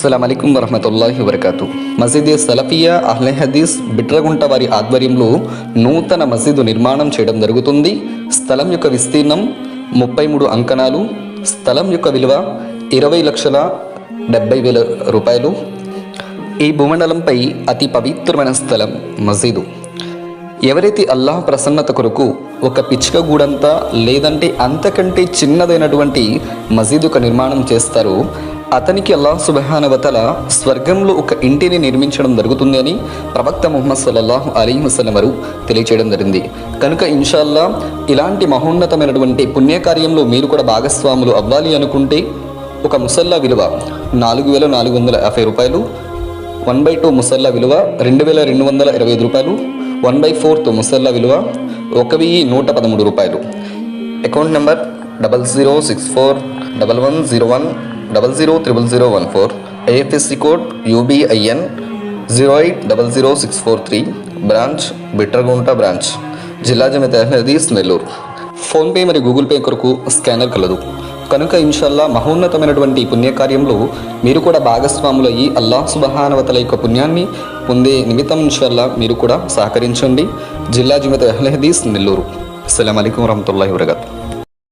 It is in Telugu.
అస్సలం అయికం వరహమతుల్లాహి వరకాతు మసీద్ సలఫియా అహ్లె హదీస్ బిట్రగుంట వారి ఆధ్వర్యంలో నూతన మసీదు నిర్మాణం చేయడం జరుగుతుంది. స్థలం యొక్క విస్తీర్ణం ముప్పై మూడు అంకణాలు. స్థలం యొక్క విలువ ఇరవై లక్షల డెబ్బై వేల రూపాయలు. ఈ భూమండలంపై అతి పవిత్రమైన స్థలం మసీదు. ఎవరైతే అల్లాహ్ ప్రసన్నత కొరకు ఒక పిచ్చుక గూడంతా లేదంటే అంతకంటే చిన్నదైనటువంటి మసీదు ఒక నిర్మాణం చేస్తారో అతనికి అల్లాహ్ సుబహానవతల స్వర్గంలో ఒక ఇంటిని నిర్మించడం జరుగుతుంది అని ప్రవక్త ముహమ్మద్ సల్లల్లాహు అలీ వసలం వారు తెలియచేయడం జరిగింది. కనుక ఇన్షాల్లా ఇలాంటి మహోన్నతమైనటువంటి పుణ్యకార్యంలో మీరు కూడా భాగస్వాములు అవ్వాలి అనుకుంటే ఒక ముసల్లా విలువ నాలుగు వేల నాలుగు వందల యాభై రూపాయలు వన్ బై టూ ముసల్లా విలువ రెండు వేల రెండు వందల ఇరవై ఐదు రూపాయలు వన్ బై ఫోర్త్ ముసల్లా విలువ ఒక వెయ్యి నూట పదమూడు రూపాయలు. Account number double zero six four double one zero one double zero triple zero one four IFSC code UBIN zero eight double zero six four three branch Bitragunta branch జిల్లా జమిత హదీస్ నెల్లూరు. ఫోన్పే మరియు గూగుల్ పే కొరకు స్కానర్ కలదు. కనుక ఇన్షల్లా మహోన్నతమైనటువంటి పుణ్యకార్యంలో మీరు కూడా భాగస్వాములయ్యి అల్లాహ్ సుబహానవతల యొక్క పుణ్యాన్ని పొందే నిమిత్తం ఇన్షల్లా మీరు కూడా సహకరించండి. జిల్లా జమిత అహ్లహదీస్ నెల్లూరు. అస్సలం అయికం వరహతుల్లా వరకతు